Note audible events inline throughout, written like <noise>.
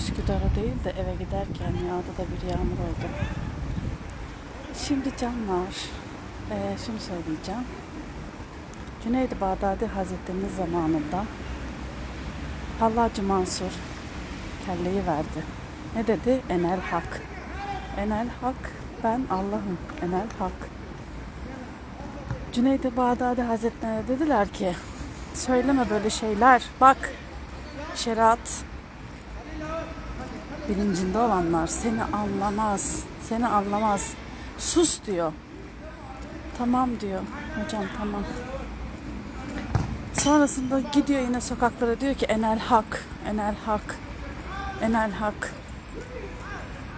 Üsküdar'a değil de eve giderken yağda da bir yağmur oldu. Şimdi canlar, eee şunu söyleyeceğim. Cüneydi Bağdadi Hazretleri'nin zamanında Hallacı Mansur kelleyi verdi. Ne dedi? Enel hak. Enel hak, ben Allah'ım. Enel hak. Cüneydi Bağdadi Hazretlerine dediler ki söyleme böyle şeyler. Bak şeriat bilincinde olanlar seni anlamaz. Seni anlamaz. Sus diyor. Tamam diyor. Hocam tamam. Sonrasında gidiyor yine sokaklara diyor ki enel hak, enel hak, enel hak.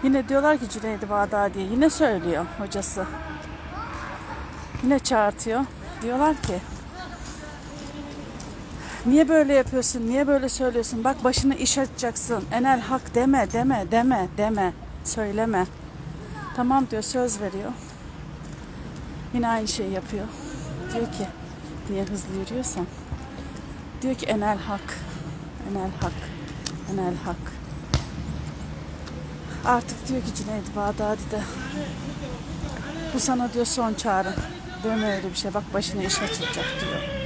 Yine diyorlar ki Cüneydi Bağdadi'ye yine söylüyor hocası. Yine çağırtıyor. Diyorlar ki Niye böyle yapıyorsun? Niye böyle söylüyorsun? Bak başına iş açacaksın. Enel hak deme, deme, deme, deme. Söyleme. Tamam diyor, söz veriyor. Yine aynı şeyi yapıyor. Diyor ki, niye hızlı yürüyorsan? Diyor ki enel hak, enel hak, enel hak. Artık diyor ki Cüneyt Bağdadi de bu sana diyor son çağrı. Deme öyle bir şey. Bak başına iş açılacak diyor.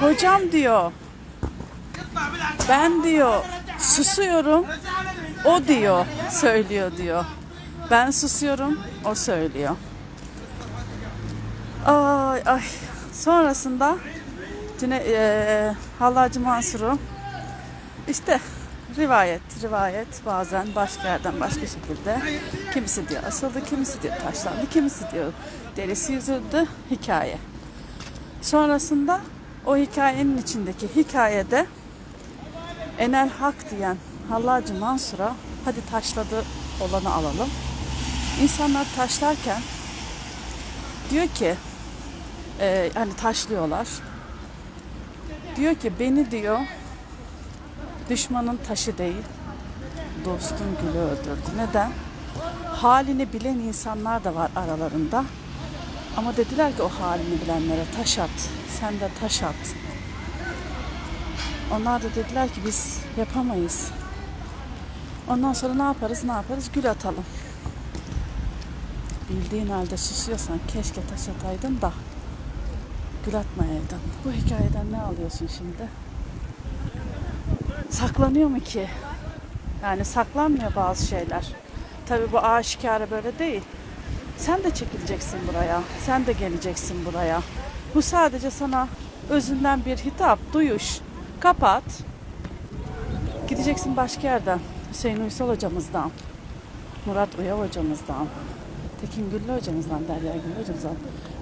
Hocam diyor. Ben diyor susuyorum. O diyor söylüyor diyor. Ben susuyorum. O söylüyor. Ay ay. Sonrasında Cine, e, Hallacı Mansur'u işte rivayet, rivayet bazen başka yerden başka şekilde kimisi diyor asıldı, kimisi diyor taşlandı, kimisi diyor derisi yüzüldü hikaye. Sonrasında o hikayenin içindeki hikayede Enel Hak diyen Hallacı Mansur'a hadi taşladı olanı alalım. İnsanlar taşlarken diyor ki e, hani taşlıyorlar. Diyor ki beni diyor düşmanın taşı değil dostun gülü öldürdü. Neden? Halini bilen insanlar da var aralarında. Ama dediler ki o halini bilenlere taş at. Sen de taş at. Onlar da dediler ki biz yapamayız. Ondan sonra ne yaparız ne yaparız? Gül atalım. Bildiğin halde susuyorsan keşke taş ataydın da gül atmayaydın. Bu hikayeden ne alıyorsun şimdi? Saklanıyor mu ki? Yani saklanmıyor bazı şeyler. Tabii bu aşikare böyle değil. Sen de çekileceksin buraya. Sen de geleceksin buraya. Bu sadece sana özünden bir hitap, duyuş. Kapat. Gideceksin başka yerden. Hüseyin Uysal hocamızdan. Murat Uyav hocamızdan. Tekin Güllü hocamızdan, Derya Güllü hocamızdan.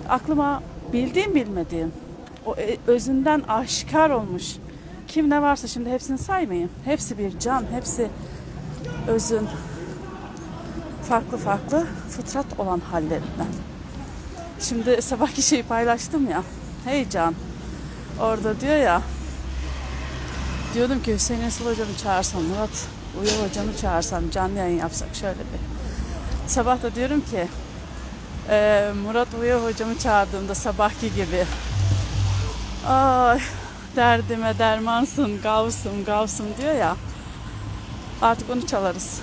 Aklıma bildiğim bilmediğim o e, özünden aşikar olmuş. Kim ne varsa şimdi hepsini saymayayım. Hepsi bir can, hepsi özün farklı farklı fıtrat olan hallerinden. Şimdi sabahki şeyi paylaştım ya. Hey Can. Orada diyor ya. Diyordum ki Hüseyin Esıl hocamı çağırsam, Murat Uyar hocamı çağırsam, canlı yayın yapsak şöyle bir. Sabah da diyorum ki e, Murat Uyar hocamı çağırdığımda sabahki gibi. Ay derdime dermansın, gavsım, gavsım diyor ya. Artık onu çalarız.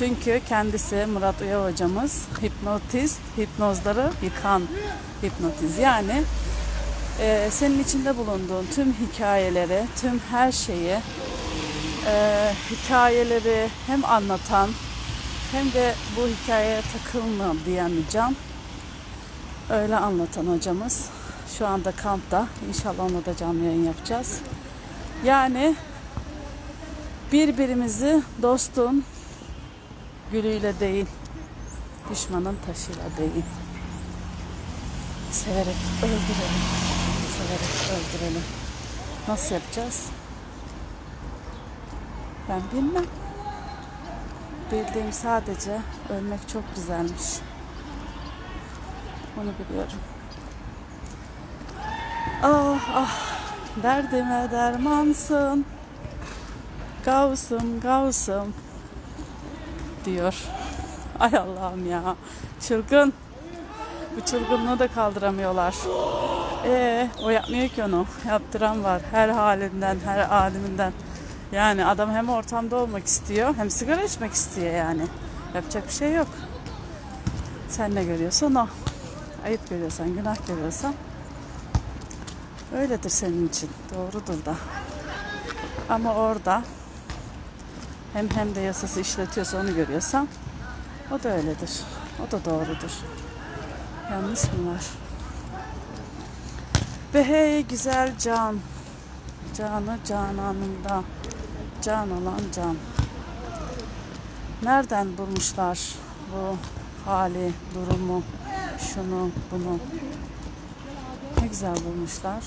Çünkü kendisi Murat Uya hocamız hipnotist, hipnozları yıkan hipnotiz. Yani e, senin içinde bulunduğun tüm hikayeleri, tüm her şeyi e, hikayeleri hem anlatan hem de bu hikayeye takılma diyen bir can. Öyle anlatan hocamız. Şu anda kampta. İnşallah ona da canlı yayın yapacağız. Yani birbirimizi dostun gülüyle değil, düşmanın taşıyla değil. Severek öldürelim. Severek öldürelim. Nasıl yapacağız? Ben bilmem. Bildiğim sadece ölmek çok güzelmiş. Onu biliyorum. Ah ah derdime dermansın. Gavsım gavsım diyor. Ay Allah'ım ya. Çılgın. Bu çılgınlığı da kaldıramıyorlar. Ee, o yapmıyor ki onu. Yaptıran var. Her halinden, her aliminden Yani adam hem ortamda olmak istiyor hem sigara içmek istiyor yani. Yapacak bir şey yok. Sen ne görüyorsan o. Ayıp görüyorsan, günah görüyorsan öyledir senin için. Doğrudur da. Ama orada hem hem de yasası işletiyorsa onu görüyorsan o da öyledir. O da doğrudur. Yanlış mı var? Ve hey güzel can. Canı cananında. Can olan can. Nereden bulmuşlar bu hali, durumu, şunu, bunu? Ne güzel bulmuşlar.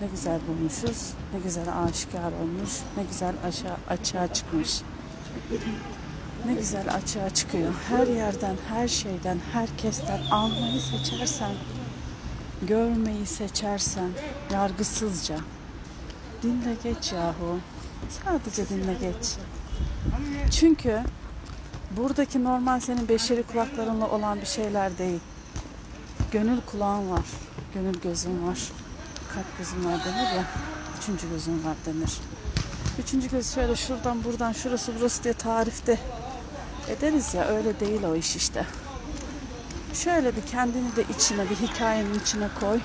Ne güzel bulmuşuz. Ne güzel aşikar olmuş. Ne güzel aşağı, açığa çıkmış. Ne güzel açığa çıkıyor. Her yerden, her şeyden, herkesten almayı seçersen, görmeyi seçersen, yargısızca. Dinle geç yahu. Sadece dinle geç. Çünkü buradaki normal senin beşeri kulaklarınla olan bir şeyler değil. Gönül kulağın var. Gönül gözün var. Kalp gözün var denir ya. Üçüncü gözün var denir. Üçüncü göz şöyle şuradan buradan şurası burası diye tarifte ederiz ya öyle değil o iş işte. Şöyle bir kendini de içine bir hikayenin içine koy.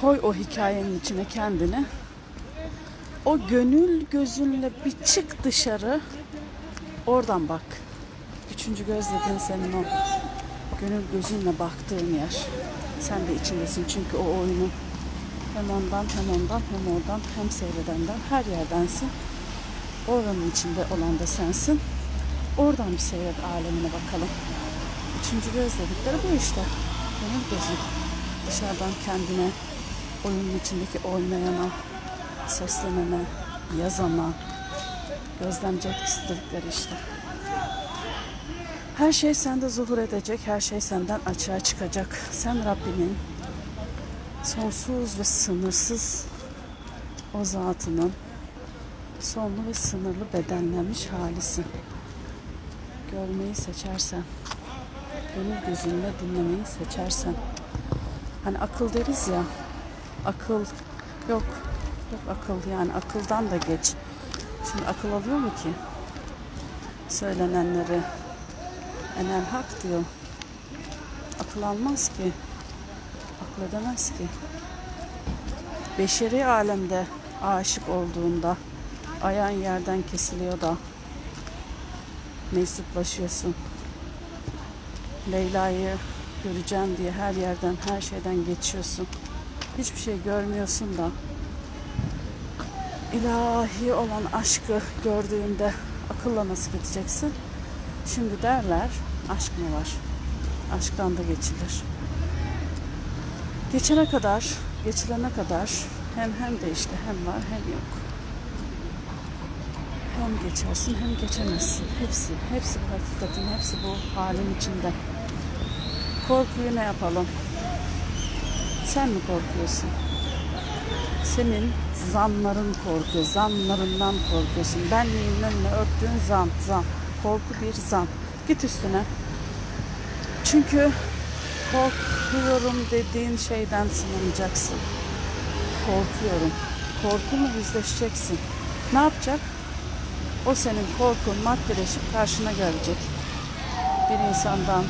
Koy o hikayenin içine kendini. O gönül gözünle bir çık dışarı. Oradan bak. Üçüncü göz dediğin senin o gönül gözünle baktığın yer. Sen de içindesin çünkü o oyunu hem ondan hem ondan hem oradan hem seyredenden her yerdensin. Oranın içinde olan da sensin. Oradan bir seyret alemine bakalım. Üçüncü göz dedikleri bu işte. Gönül gözü. Dışarıdan kendine, oyunun içindeki oynayana, seslenene, yazana, gözlemci etkisi işte. Her şey sende zuhur edecek, her şey senden açığa çıkacak. Sen Rabbinin sonsuz ve sınırsız o zatının sonlu ve sınırlı bedenlenmiş halisin. Görmeyi seçersen, gönül gözünle dinlemeyi seçersen. Hani akıl deriz ya, akıl yok, yok akıl yani akıldan da geç. Şimdi akıl alıyor mu ki? Söylenenleri. Enel hak diyor. Akıl almaz ki. Akıl edemez ki. Beşeri alemde aşık olduğunda ayağın yerden kesiliyor da meczuplaşıyorsun. Leyla'yı göreceğim diye her yerden her şeyden geçiyorsun. Hiçbir şey görmüyorsun da ilahi olan aşkı gördüğünde akılla nasıl gideceksin? Şimdi derler aşk mı var? Aşktan da geçilir. Geçene kadar, geçilene kadar hem hem de işte hem var hem yok. Hem geçersin hem geçemezsin. Hepsi, hepsi bu hakikatin, hepsi bu halin içinde. Korkuyu ne yapalım? Sen mi korkuyorsun? Senin zanların korkuyor, zanlarından korkuyorsun. Benliğinin önüne örttüğün zan, zan. Korku bir zan. Git üstüne. Çünkü korkuyorum dediğin şeyden sınanacaksın. Korkuyorum. Korkunla yüzleşeceksin. Ne yapacak? O senin korkun maddeleşip karşına gelecek. Bir insandan,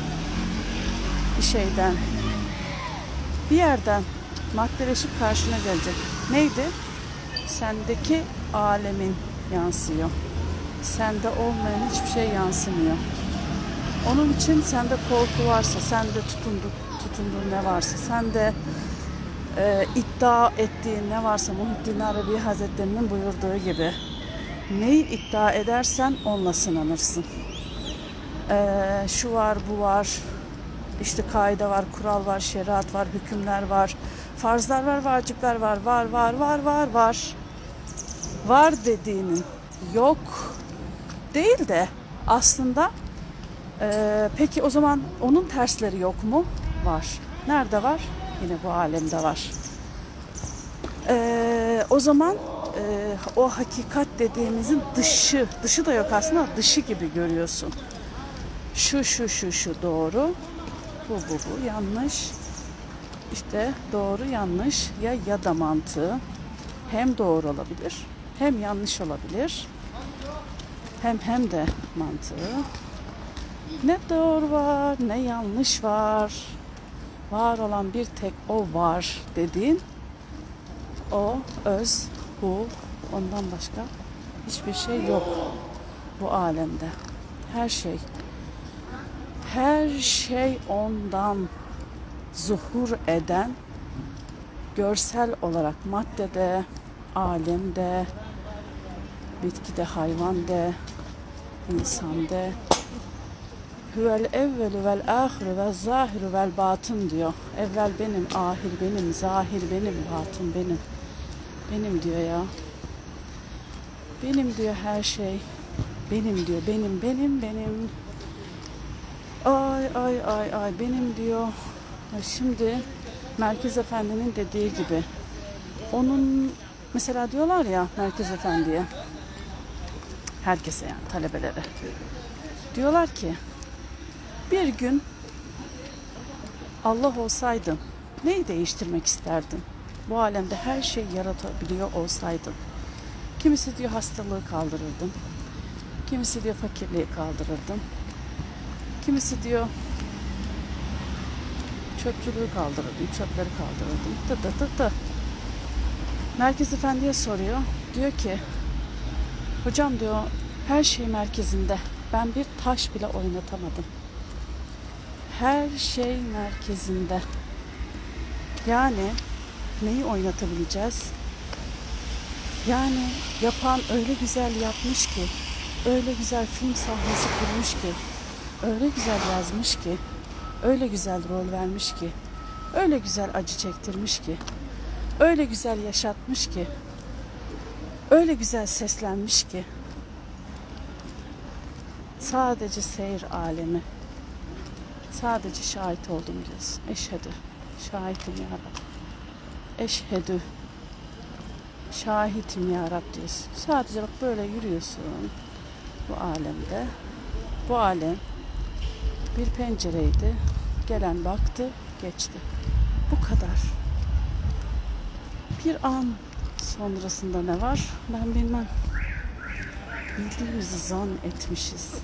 bir şeyden, bir yerden maddeleşip karşına gelecek. Neydi? Sendeki alemin yansıyor. Sende olmayan hiçbir şey yansımıyor. Onun için sende korku varsa, sende tutundu, tutunduğun ne varsa, sende e, iddia ettiğin ne varsa Muhittin Arabi Hazretleri'nin buyurduğu gibi neyi iddia edersen onunla sınanırsın. E, şu var, bu var, işte kaide var, kural var, şeriat var, hükümler var, farzlar var, vacipler var, var, var, var, var, var. Var dediğinin yok değil de aslında e, peki o zaman onun tersleri yok mu? Var. Nerede var? Yine bu alemde var. E, o zaman e, o hakikat dediğimizin dışı, dışı da yok aslında dışı gibi görüyorsun. Şu şu şu şu doğru, bu bu bu yanlış. İşte doğru yanlış ya ya da mantığı hem doğru olabilir hem yanlış olabilir hem hem de mantığı. Ne doğru var ne yanlış var. Var olan bir tek o var dediğin o öz hu ondan başka hiçbir şey yok bu alemde. Her şey her şey ondan zuhur eden görsel olarak maddede, alemde, bitkide, hayvanda, insanda Huvel evvelü vel ahiru vel zahiru vel batın diyor. Evvel benim, ahir benim, zahir benim, batın benim. Benim diyor ya. Benim diyor her şey. Benim diyor. Benim, benim, benim. Ay ay ay ay benim diyor. Şimdi Merkez Efendi'nin dediği gibi. Onun mesela diyorlar ya Merkez Efendi'ye. Herkese yani talebelere. Diyorlar ki bir gün Allah olsaydın neyi değiştirmek isterdin? Bu alemde her şey yaratabiliyor olsaydın. Kimisi diyor hastalığı kaldırırdın. Kimisi diyor fakirliği kaldırırdın. Kimisi diyor çöpçülüğü kaldırırdın, çöpleri kaldırırdın. Tı tı tı tı. Merkez Efendi'ye soruyor. Diyor ki hocam diyor her şey merkezinde. Ben bir taş bile oynatamadım. Her şey merkezinde. Yani neyi oynatabileceğiz? Yani yapan öyle güzel yapmış ki, öyle güzel film sahnesi kurmuş ki, öyle güzel yazmış ki, öyle güzel rol vermiş ki, öyle güzel acı çektirmiş ki, öyle güzel yaşatmış ki, öyle güzel seslenmiş ki. Sadece seyir alemi. Sadece şahit oldum diyorsun. Eşhedü. Şahitim ya Rab. Eşhedü. Şahitim ya Rab diyorsun. Sadece bak böyle yürüyorsun bu alemde. Bu alem bir pencereydi. Gelen baktı, geçti. Bu kadar. Bir an sonrasında ne var? Ben bilmem. Bildiğimizi zan etmişiz.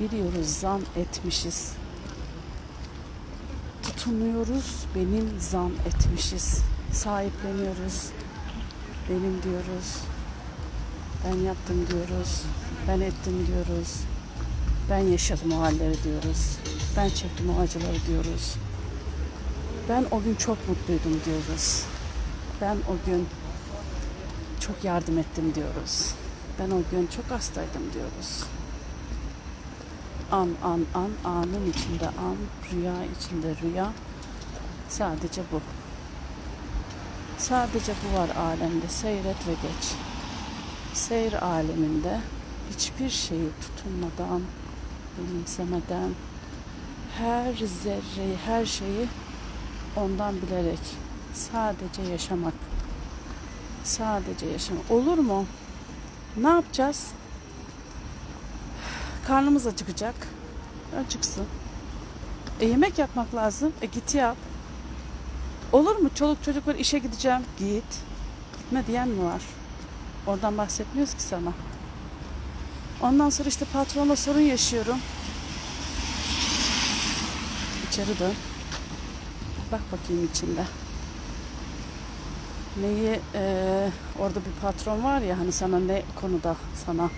Biliyoruz zan etmişiz. Tutunuyoruz, benim zan etmişiz. Sahipleniyoruz, benim diyoruz. Ben yaptım diyoruz. Ben ettim diyoruz. Ben yaşadım o halleri diyoruz. Ben çektim o acıları diyoruz. Ben o gün çok mutluydum diyoruz. Ben o gün çok yardım ettim diyoruz. Ben o gün çok hastaydım diyoruz. An an an anın içinde an, rüya içinde rüya. Sadece bu. Sadece bu var alemde. Seyret ve geç. Seyir aleminde hiçbir şeyi tutunmadan, benimsemeden, her zerreyi, her şeyi ondan bilerek sadece yaşamak. Sadece yaşamak. Olur mu? Ne yapacağız? Karnımız acıkacak. Acıksın. E yemek yapmak lazım. E git yap. Olur mu? Çoluk çocuk var işe gideceğim. Git. Gitme diyen mi var? Oradan bahsetmiyoruz ki sana. Ondan sonra işte patronla sorun yaşıyorum. İçeri dön. Bak bakayım içinde. Neyi e, orada bir patron var ya hani sana ne konuda sana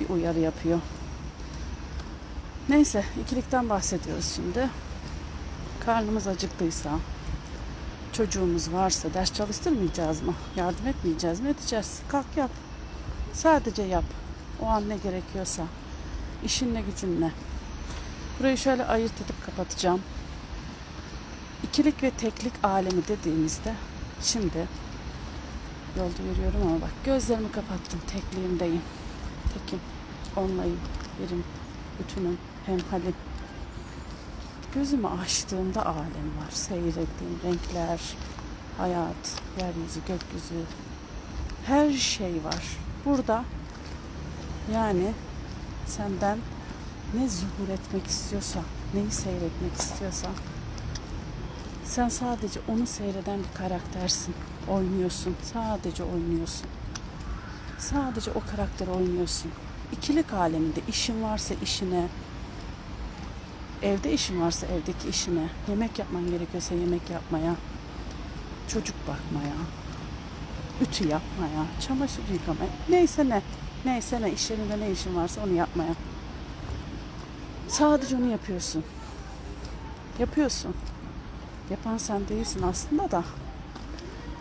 bir uyarı yapıyor. Neyse ikilikten bahsediyoruz şimdi. Karnımız acıktıysa, çocuğumuz varsa ders çalıştırmayacağız mı? Yardım etmeyeceğiz mi? Edeceğiz. Kalk yap. Sadece yap. O an ne gerekiyorsa. İşin ne gücün ne. Burayı şöyle ayırt edip kapatacağım. İkilik ve teklik alemi dediğimizde şimdi yolda yürüyorum ama bak gözlerimi kapattım. Tekliğimdeyim. Tekim. Onlayım. Birim. Bütünüm. Hemhalim. Gözümü açtığımda alem var. Seyrettiğim renkler, hayat, yeryüzü, gökyüzü. Her şey var. Burada yani senden ne zuhur etmek istiyorsa, neyi seyretmek istiyorsa sen sadece onu seyreden bir karaktersin. Oynuyorsun. Sadece oynuyorsun. Sadece o karakteri oynuyorsun. İkilik aleminde işin varsa işine, evde işin varsa evdeki işine, yemek yapman gerekiyorsa yemek yapmaya, çocuk bakmaya, ütü yapmaya, çamaşır yıkamaya, neyse ne, neyse ne, iş yerinde ne işin varsa onu yapmaya. Sadece onu yapıyorsun. Yapıyorsun. Yapan sen değilsin aslında da.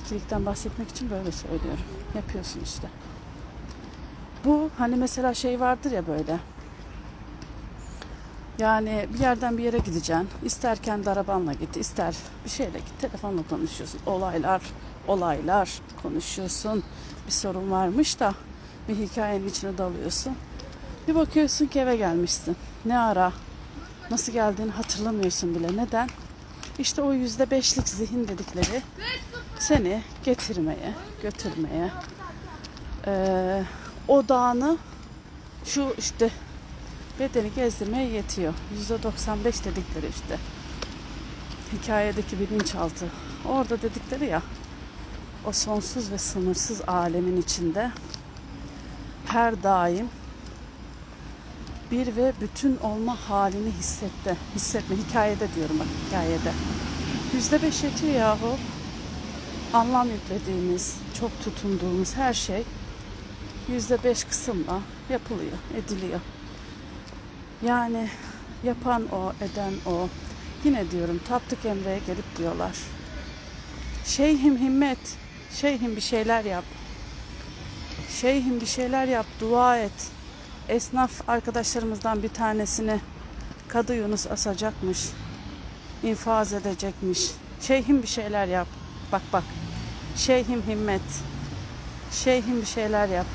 İkilikten bahsetmek için böyle söylüyorum. Yapıyorsun işte. Bu hani mesela şey vardır ya böyle. Yani bir yerden bir yere gideceksin. İster kendi arabanla git, ister bir şeyle git. Telefonla konuşuyorsun. Olaylar, olaylar konuşuyorsun. Bir sorun varmış da bir hikayenin içine dalıyorsun. Bir bakıyorsun ki eve gelmişsin. Ne ara, nasıl geldiğini hatırlamıyorsun bile. Neden? İşte o yüzde beşlik zihin dedikleri seni getirmeye, götürmeye, eee odağını şu işte bedeni gezdirmeye yetiyor. Yüzde 95 dedikleri işte. Hikayedeki bilinçaltı. Orada dedikleri ya o sonsuz ve sınırsız alemin içinde her daim bir ve bütün olma halini hissetti. Hissetme. Hikayede diyorum bak hikayede. Yüzde beş yetiyor yahu. Anlam yüklediğimiz, çok tutunduğumuz her şey yüzde beş kısımla yapılıyor, ediliyor. Yani yapan o, eden o. Yine diyorum Taptık Emre'ye gelip diyorlar. Şeyhim himmet, şeyhim bir şeyler yap. Şeyhim bir şeyler yap, dua et. Esnaf arkadaşlarımızdan bir tanesini Kadı Yunus asacakmış. infaz edecekmiş. Şeyhim bir şeyler yap. Bak bak. Şeyhim himmet. Şeyhim bir şeyler yap.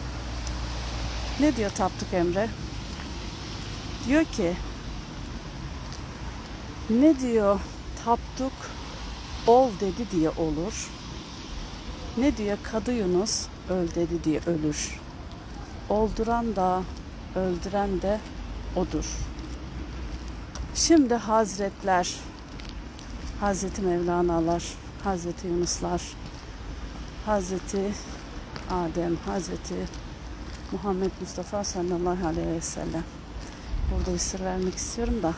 Ne diyor Tapduk Emre? Diyor ki ne diyor Tapduk ol dedi diye olur. Ne diyor Kadı Yunus öl dedi diye ölür. Olduran da öldüren de odur. Şimdi Hazretler, Hazreti Mevlana'lar, Hazreti Yunuslar, Hazreti Adem, Hazreti Muhammed Mustafa sallallahu aleyhi ve sellem. Burada bir vermek istiyorum da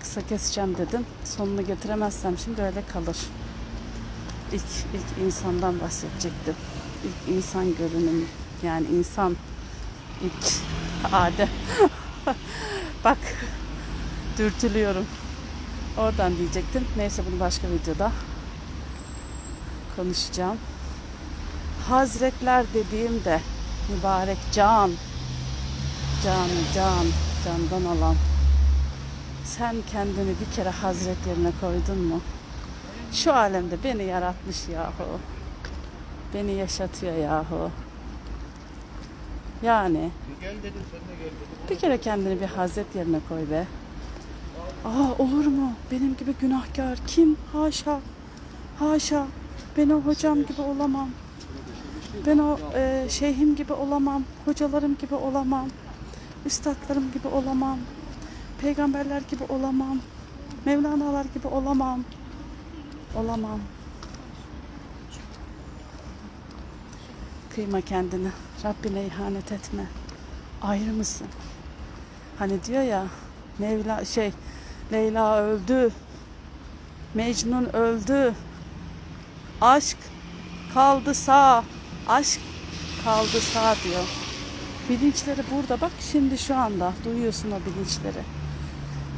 kısa keseceğim dedim. Sonunu getiremezsem şimdi öyle kalır. İlk, ilk insandan bahsedecektim. İlk insan görünümü. Yani insan ilk Adem. <laughs> Bak dürtülüyorum. Oradan diyecektim. Neyse bunu başka videoda konuşacağım. Hazretler dediğimde mübarek can, can, can, candan alan. Sen kendini bir kere hazretlerine koydun mu? Şu alemde beni yaratmış yahu. Beni yaşatıyor yahu. Yani Gel dedim sen de gel bir kere kendini bir hazret yerine koy be. Aa olur mu? Benim gibi günahkar kim? Haşa. Haşa. Ben o hocam gibi olamam. Ben o e, şeyhim gibi olamam. Hocalarım gibi olamam. Üstadlarım gibi olamam. Peygamberler gibi olamam. Mevlana'lar gibi olamam. Olamam. Kıyma kendini. Rabbine ihanet etme. Ayrı mısın? Hani diyor ya Mevla şey Leyla öldü. Mecnun öldü. Aşk kaldı sağ. Aşk kaldı sağ diyor. Bilinçleri burada bak şimdi şu anda duyuyorsun o bilinçleri.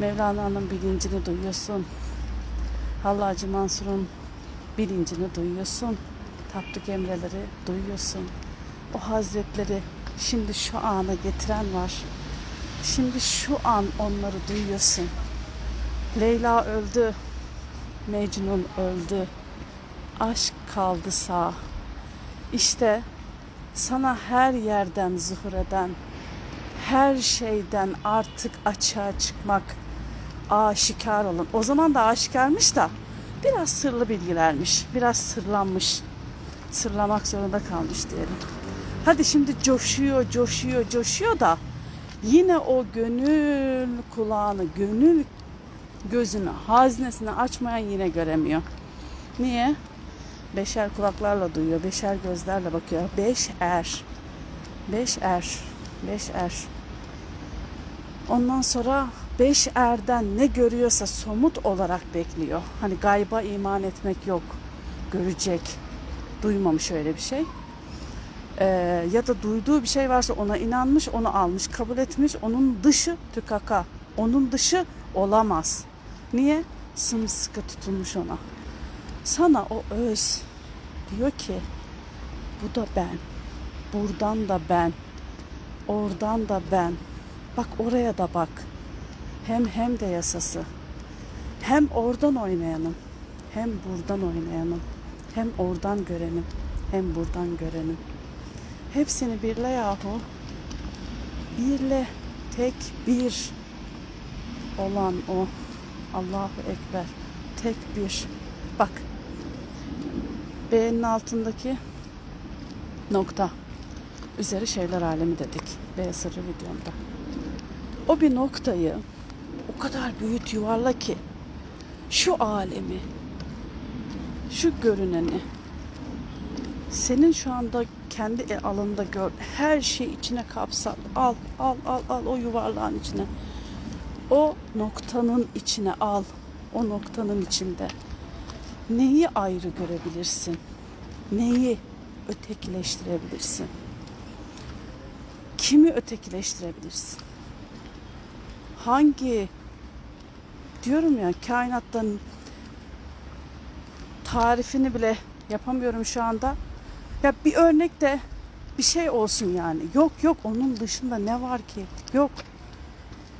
Mevlana'nın bilincini duyuyorsun. Hallacı Mansur'un bilincini duyuyorsun. Tapduk emreleri duyuyorsun. O hazretleri şimdi şu ana getiren var. Şimdi şu an onları duyuyorsun. Leyla öldü. Mecnun öldü. Aşk kaldı sağ. İşte sana her yerden zuhur eden, her şeyden artık açığa çıkmak, aşikar olan. O zaman da aşikarmış da biraz sırlı bilgilermiş, biraz sırlanmış. Sırlamak zorunda kalmış diyelim. Hadi şimdi coşuyor, coşuyor, coşuyor da yine o gönül kulağını, gönül gözünü, haznesini açmayan yine göremiyor. Niye? Beşer kulaklarla duyuyor, beşer gözlerle bakıyor. Beş er. Beş er. Beş er. Ondan sonra beş erden ne görüyorsa somut olarak bekliyor. Hani gayba iman etmek yok. Görecek. Duymamış öyle bir şey. Ee, ya da duyduğu bir şey varsa ona inanmış, onu almış, kabul etmiş. Onun dışı tükaka. Onun dışı olamaz. Niye? Sımsıkı tutulmuş ona. Sana o öz diyor ki bu da ben. Buradan da ben. Oradan da ben. Bak oraya da bak. Hem hem de yasası. Hem oradan oynayanım. Hem buradan oynayanım. Hem oradan görenim. Hem buradan görenim. Hepsini birle yahu. Birle. Tek bir olan o. Allahu Ekber. Tek bir. Bak. B'nin altındaki nokta. Üzeri şeyler alemi dedik. B sırrı videomda. O bir noktayı o kadar büyüt yuvarla ki şu alemi şu görüneni senin şu anda kendi el alında gör her şey içine kapsat al al al al o yuvarlağın içine o noktanın içine al o noktanın içinde neyi ayrı görebilirsin neyi ötekileştirebilirsin kimi ötekileştirebilirsin hangi diyorum ya kainattan tarifini bile yapamıyorum şu anda. Ya bir örnek de bir şey olsun yani. Yok yok onun dışında ne var ki? Yok.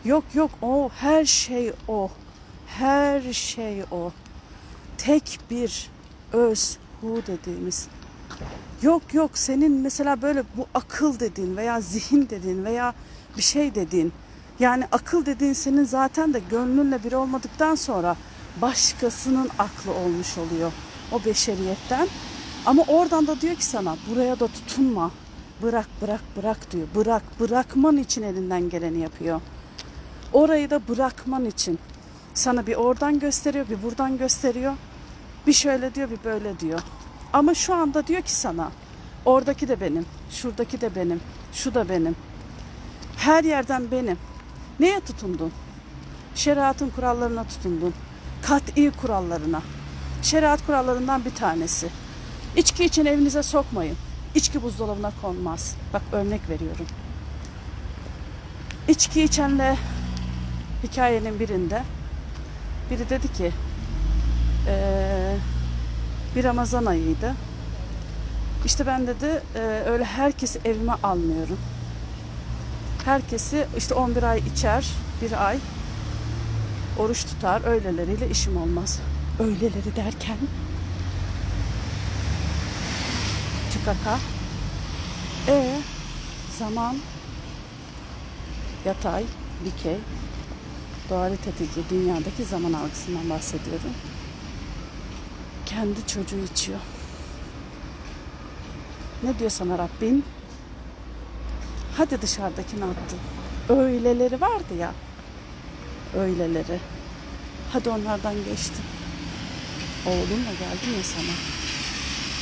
Yok yok o her şey o. Her şey o. Tek bir öz hu dediğimiz. Yok yok senin mesela böyle bu akıl dediğin veya zihin dediğin veya bir şey dediğin yani akıl dediğin senin zaten de gönlünle bir olmadıktan sonra başkasının aklı olmuş oluyor o beşeriyetten. Ama oradan da diyor ki sana buraya da tutunma. Bırak bırak bırak diyor. Bırak bırakman için elinden geleni yapıyor. Orayı da bırakman için sana bir oradan gösteriyor, bir buradan gösteriyor. Bir şöyle diyor, bir böyle diyor. Ama şu anda diyor ki sana oradaki de benim, şuradaki de benim, şu da benim. Her yerden benim. Neye tutundun? Şeriatın kurallarına tutundun. Kat'i kurallarına. Şeriat kurallarından bir tanesi. İçki için evinize sokmayın. İçki buzdolabına konmaz. Bak örnek veriyorum. İçki içenle hikayenin birinde biri dedi ki eee, bir Ramazan ayıydı. İşte ben dedi eee, öyle herkesi evime almıyorum. Herkesi işte 11 ay içer, bir ay oruç tutar. Öyleleriyle işim olmaz. Öyleleri derken tükaka. E zaman yatay, dikey, dualitedeki dünyadaki zaman algısından bahsediyorum. Kendi çocuğu içiyor. Ne diyor sana Rabbin? Hadi dışarıdakini attın. Öyleleri vardı ya. Öyleleri. Hadi onlardan geçtin. Oğlumla geldim ya sana.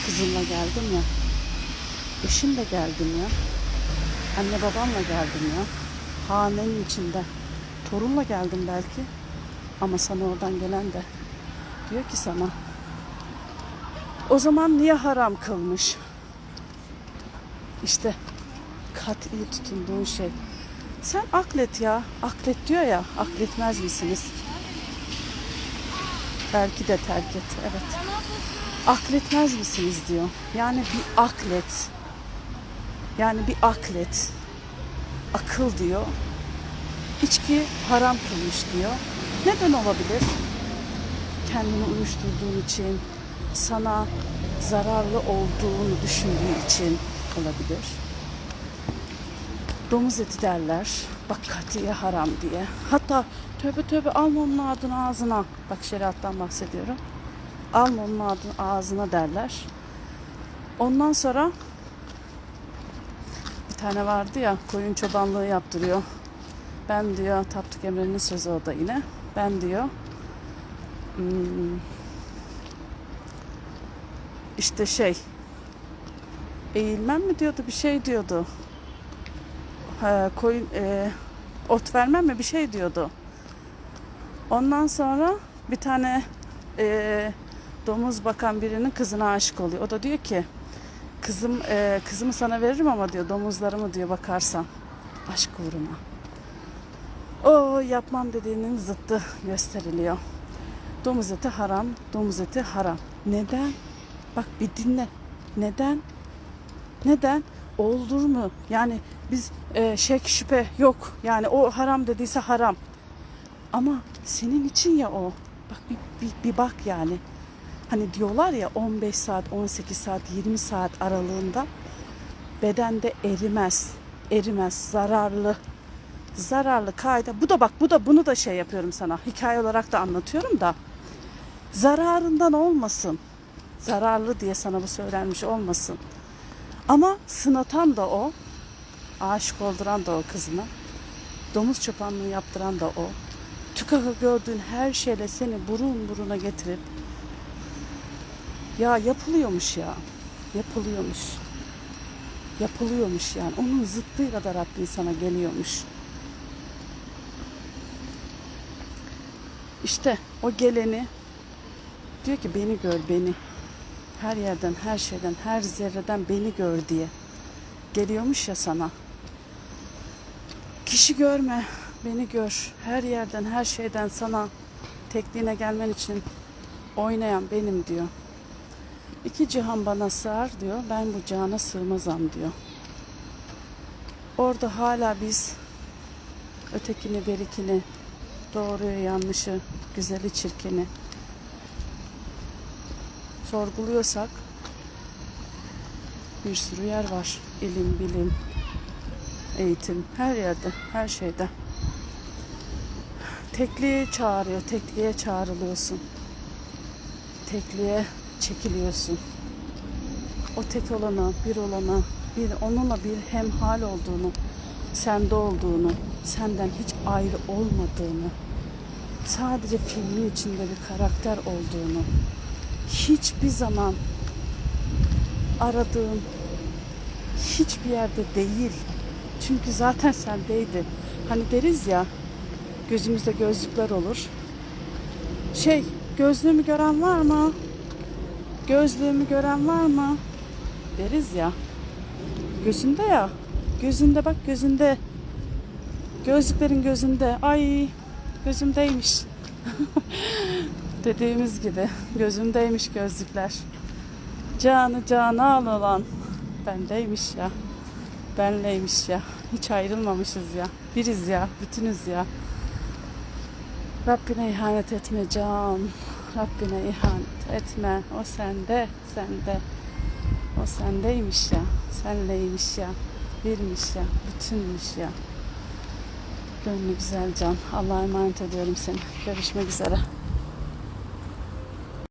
Kızımla geldim ya. Eşimle geldim ya. Anne babamla geldim ya. Hanenin içinde. Torunla geldim belki. Ama sana oradan gelen de diyor ki sana o zaman niye haram kılmış? İşte kat'i tutunduğun şey. Sen aklet ya. Aklet diyor ya. Akletmez misiniz? Belki de terk et. Evet. Akletmez misiniz diyor. Yani bir aklet. Yani bir aklet. Akıl diyor. İçki haram kılmış diyor. Neden olabilir? Kendini uyuşturduğun için, sana zararlı olduğunu düşündüğü için olabilir. Domuz eti derler. Bak katiye haram diye. Hatta tövbe tövbe alma onun adını ağzına. Bak şeriattan bahsediyorum. Alma onun adını ağzına derler. Ondan sonra bir tane vardı ya koyun çobanlığı yaptırıyor. Ben diyor Tapduk Emre'nin sözü o da yine. Ben diyor hmm, işte şey eğilmem mi diyordu bir şey diyordu. Ha, koyun e, ot vermem mi bir şey diyordu. Ondan sonra bir tane e, domuz bakan birinin kızına aşık oluyor. O da diyor ki kızım e, kızımı sana veririm ama diyor domuzlarımı diyor bakarsan aşk uğruna. O yapmam dediğinin zıttı gösteriliyor. Domuz eti haram, domuz eti haram. Neden? Bak bir dinle. Neden? Neden? Olur mu? Yani biz e, şek şüphe yok. Yani o haram dediyse haram. Ama senin için ya o. Bak bir, bir, bir bak yani. Hani diyorlar ya 15 saat, 18 saat, 20 saat aralığında bedende erimez. Erimez. Zararlı. Zararlı kayda. Bu da bak bu da bunu da şey yapıyorum sana. Hikaye olarak da anlatıyorum da. Zararından olmasın. Zararlı diye sana bu söylenmiş olmasın. Ama sınatan da o. Aşık olduran da o kızına. Domuz çobanlığı yaptıran da o. Tükaka gördüğün her şeyle seni burun buruna getirip ya yapılıyormuş ya. Yapılıyormuş. Yapılıyormuş yani. Onun zıttıyla da Rabbin sana geliyormuş. İşte o geleni diyor ki beni gör beni. Her yerden, her şeyden, her zerreden beni gör diye. Geliyormuş ya sana. Kişi görme, beni gör. Her yerden, her şeyden sana tekliğine gelmen için oynayan benim diyor. İki cihan bana sığar diyor. Ben bu cihana sığmazam diyor. Orada hala biz ötekini, berikini, doğruyu, yanlışı, güzeli, çirkini sorguluyorsak bir sürü yer var. İlim, bilim, eğitim her yerde, her şeyde. Tekliğe çağırıyor, tekliğe çağrılıyorsun. Tekliğe çekiliyorsun. O tek olana, bir olana, bir onunla bir hemhal olduğunu, sende olduğunu, senden hiç ayrı olmadığını, sadece filmin içinde bir karakter olduğunu, hiçbir zaman aradığın hiçbir yerde değil. Çünkü zaten sendeydi. Hani deriz ya gözümüzde gözlükler olur. Şey gözlüğümü gören var mı? Gözlüğümü gören var mı? Deriz ya. Gözünde ya. Gözünde bak gözünde. Gözlüklerin gözünde. Ay gözümdeymiş. <laughs> Dediğimiz gibi gözümdeymiş gözlükler. Canı canan olan bendeymiş ya. Benleymiş ya. Hiç ayrılmamışız ya. Biriz ya. Bütünüz ya. Rabbine ihanet etme can. Rabbine ihanet etme. O sende, sende. O sendeymiş ya. Senleymiş ya. Birmiş ya. Bütünmüş ya. Gönlü güzel can. Allah'a emanet ediyorum seni. Görüşmek üzere.